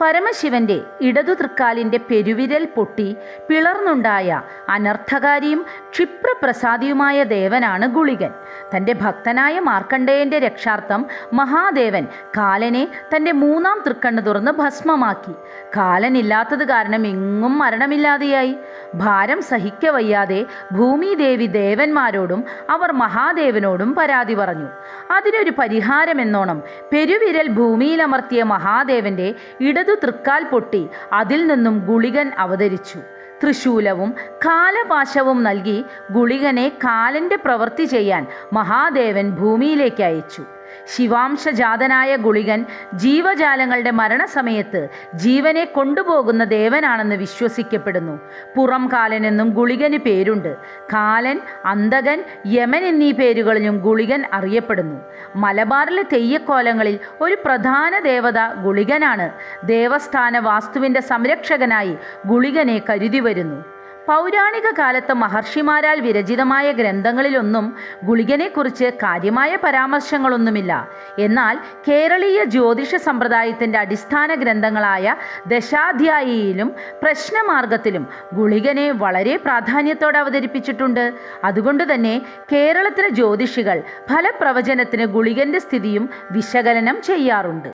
പരമശിവന്റെ ഇടതു തൃക്കാലിന്റെ പെരുവിരൽ പൊട്ടി പിളർന്നുണ്ടായ അനർത്ഥകാരിയും ക്ഷിപ്രപ്രസാദിയുമായ ദേവനാണ് ഗുളികൻ. തന്റെ ഭക്തനായ മാർക്കണ്ഡേയന്റെ രക്ഷാർത്ഥം മഹാദേവൻ കാലനെ തന്റെ മൂന്നാം തൃക്കണ്ണ് തുറന്ന് ഭസ്മമാക്കി. കാലനില്ലാത്തത് കാരണം എങ്ങും മരണമില്ലാതെയായി. ഭാരം സഹിക്കവയ്യാതെ ഭൂമിദേവി ദേവന്മാരോടും അവർ മഹാദേവനോടും പരാതി പറഞ്ഞു. അതിനൊരു പരിഹാരമെന്നോണം പെരുവിരൽ ഭൂമിയിലമർത്തിയ മഹാദേവന്റെ ഇടതു തൃക്കാൽ പൊട്ടി അതിൽ നിന്നും ഗുളികൻ അവതരിച്ചു. തൃശൂലവും കാലപാശവും നൽകി ഗുളികനെ കാലന്റെ പ്രവൃത്തി ചെയ്യാൻ മഹാദേവൻ ഭൂമിയിലേക്ക് അയച്ചു. ശിവാംശജാതനായ ഗുളികൻ ജീവജാലങ്ങളുടെ മരണസമയത്ത് ജീവനെ കൊണ്ടുപോകുന്ന ദേവനാണെന്ന് വിശ്വസിക്കപ്പെടുന്നു. പുറം കാലൻ എന്നും ഗുളികന് പേരുണ്ട്. കാലൻ അന്തകൻ യമൻ എന്നീ പേരുകളിലും ഗുളികൻ അറിയപ്പെടുന്നു. മലബാറിലെ തെയ്യക്കോലങ്ങളിൽ ഒരു പ്രധാന ദേവത ഗുളികനാണ്. ദേവസ്ഥാന വാസ്തുവിന്റെ സംരക്ഷകനായി ഗുളികനെ കരുതി വരുന്നു. പൗരാണിക കാലത്ത് മഹർഷിമാരാൽ വിരചിതമായ ഗ്രന്ഥങ്ങളിലൊന്നും ഗുളികനെക്കുറിച്ച് കാര്യമായ പരാമർശങ്ങളൊന്നുമില്ല. എന്നാൽ കേരളീയ ജ്യോതിഷ സമ്പ്രദായത്തിന്റെ അടിസ്ഥാന ഗ്രന്ഥങ്ങളായ ദശാധ്യായിയിലും പ്രശ്നമാർഗത്തിലും ഗുളികനെ വളരെ പ്രാധാന്യത്തോടെ അവതരിപ്പിച്ചിട്ടുണ്ട്. അതുകൊണ്ട് തന്നെ കേരളത്തിലെ ജ്യോതിഷികൾ ഫലപ്രവചനത്തിന് ഗുളികന്റെ സ്ഥിതിയും വിശകലനം ചെയ്യാറുണ്ട്.